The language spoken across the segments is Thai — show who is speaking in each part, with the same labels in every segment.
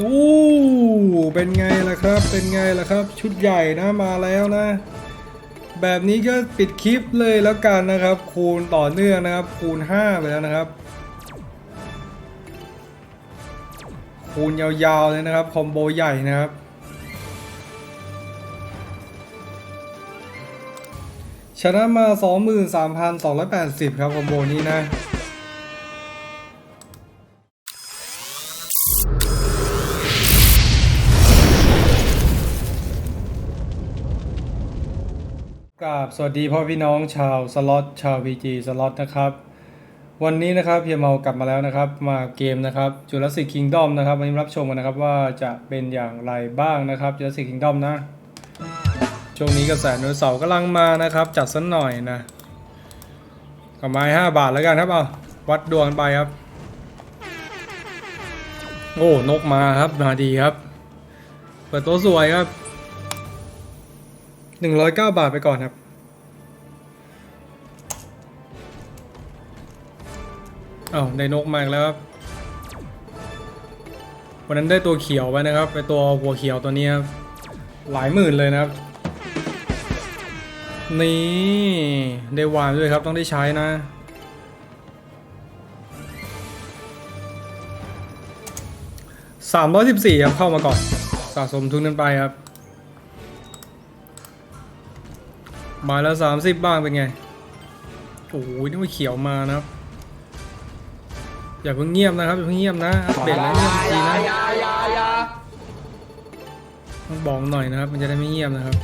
Speaker 1: อู้เป็นไงล่ะครับ เป็นไงล่ะครับ ชุดใหญ่นะมาแล้วนะ แบบนี้ก็ปิดคลิปเลยแล้วกันนะครับ คูณต่อเนื่องนะครับ คูณ 5 ไปแล้วนะครับ คูณยาวๆเลยนะครับ คอมโบใหญ่นะครับชนะมา 23,280 ครับคอมโบนี้นะ กราบสวัสดีพ่อพี่น้องชาวสล็อตชาว VG สล็อตนะครับ วันนี้นะครับเฮียเมากลับมาแล้วนะครับ มาเกมนะครับจุลศิษย์คิงดอมนะครับวันนี้รับชมกันนะครับว่าจะเป็นอย่างไรบ้างนะครับจุลศิษย์คิงดอมนะช่วงนี้กระแสโนเสาร์กำลังมานะครับ จัดสักหน่อยนะกับไม้ห้าบาทแล้วกันครับเอาวัดดวงไปครับ โอ้นกมาครับมาดีครับ เปิดตัวสวยครับ หนึ่งร้อยเก้าบาทไปก่อนครับอ้าวได้นกมากแล้วครับ วันนั้นได้ตัวเขียวไปนะครับ ไปตัวหัวเขียวตัวนี้ครับ หลายหมื่นเลยนะครับ นี่ ได้วานด้วยครับต้องได้ใช้นะสามร้อยสิบสี่ครับเข้ามาก่อนสะสมทุนกันไปครับ ไมาแล้วสามสิบบ้างเป็นไง โอ้ยนี่ว่าเขียวมานะครับ อย่าเพิ่งเงียบนะครับอย่าเพิ่งเงียบนะอัปเดตแล้วเงียบทีนะต้องบอกหน่อยนะครับ มันจะได้ไม่เงียบนะครับ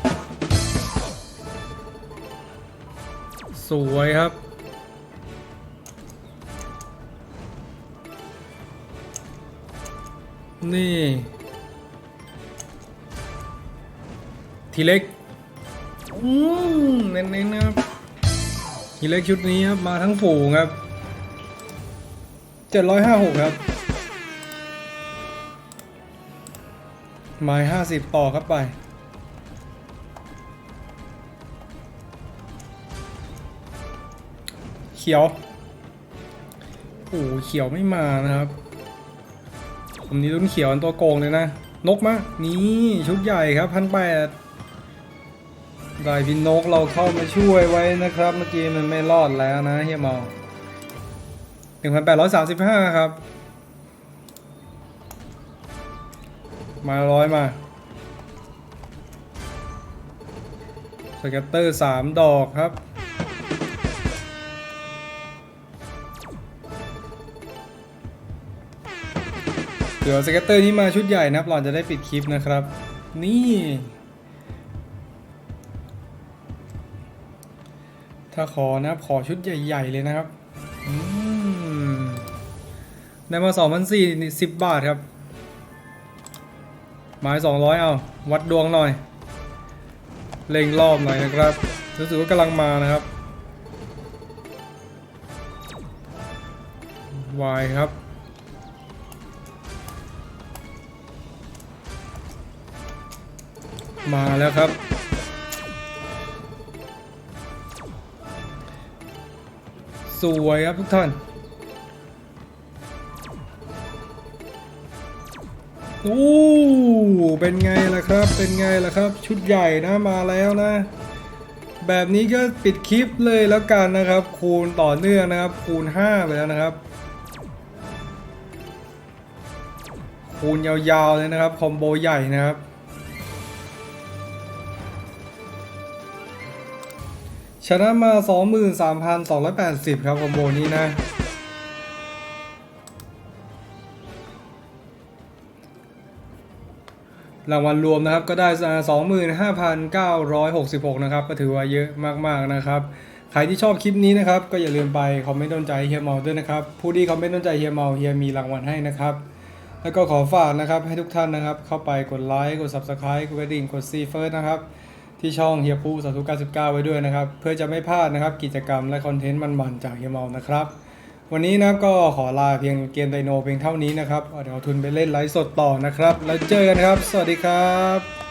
Speaker 1: สวยครับนี่ ทีเล็ก อืมเน้นๆนะครับทีเล็กชุดนี้ครับมาทั้งฝูงครับเจ็ดร้อยห้าหกครับไม้ห้าสิบต่อครับไปเขียวโอ้โหเขียวไม่มานะครับ ผมนี้รุ่นเขียวอันตัวโกงเลยนะ นกมา นี่ ชุดใหญ่ครับพันแปด ได้พี่นกเราเข้ามาช่วยไว้นะครับ เมื่อกี้มันไม่รอดแล้วนะเฮียเมาหนึ่งพันแปดร้อยสามสิบห้าครับ มาร้อยมาสเก็ตเตอร์สามดอกครับเดี๋ยวสเก็ตเตอร์นี้มาชุดใหญ่นะครับ เราจะได้ปิดคลิปนะครับ นี่ ถ้าขอนะครับขอชุดใหญ่ ๆ เลยนะครับอืมได้มาสองพันสี่สิบบาทครับไม้สองร้อยเอา วัดดวงหน่อย เล็งรอบหน่อยนะครับ รู้สึกว่ากำลังมานะครับวายครับมาแล้วครับ สวยครับทุกท่านโอ้เป็นไงล่ะครับ เป็นไงล่ะครับ ชุดใหญ่นะมาแล้วนะ แบบนี้ก็ปิดคลิปเลยแล้วกันนะครับ คูณต่อเนื่องนะครับ คูณ 5 ไปแล้วนะครับ คูณยาวๆเลยนะครับ คอมโบใหญ่นะครับ ชนะมา 23,280 ครับคอมโบนี้นะ รางวัลรวมนะครับก็ได้ 25,966 นะครับ ก็ถือว่าเยอะมาก ๆ นะครับ ใครที่ชอบคลิปนี้นะครับ ก็อย่าลืมไปคอมเมนต์โดนใจเฮียเมาด้วยนะครับ ผู้ที่คอมเมนต์โดนใจเฮียเมาเฮียมีรางวัลให้นะครับแล้วก็ขอฝากนะครับให้ทุกท่านนะครับเข้าไปกดไลค์กด Subscribe กดกระดิ่งกดซีเฟิร์สนะครับ ที่ช่องเฮียปูสาธุ99 ไว้ด้วยนะครับ เพื่อจะไม่พลาดนะครับกิจกรรมและคอนเทนต์มันๆจากเฮียเมานะครับ วันนี้นะก็ขอลาเพียงเกมไดโนเพียงเท่านี้นะครับเดี๋ยวเอาทุนไปเล่นไลฟ์สดต่อนะครับ แล้วเจอกันครับ สวัสดีครับ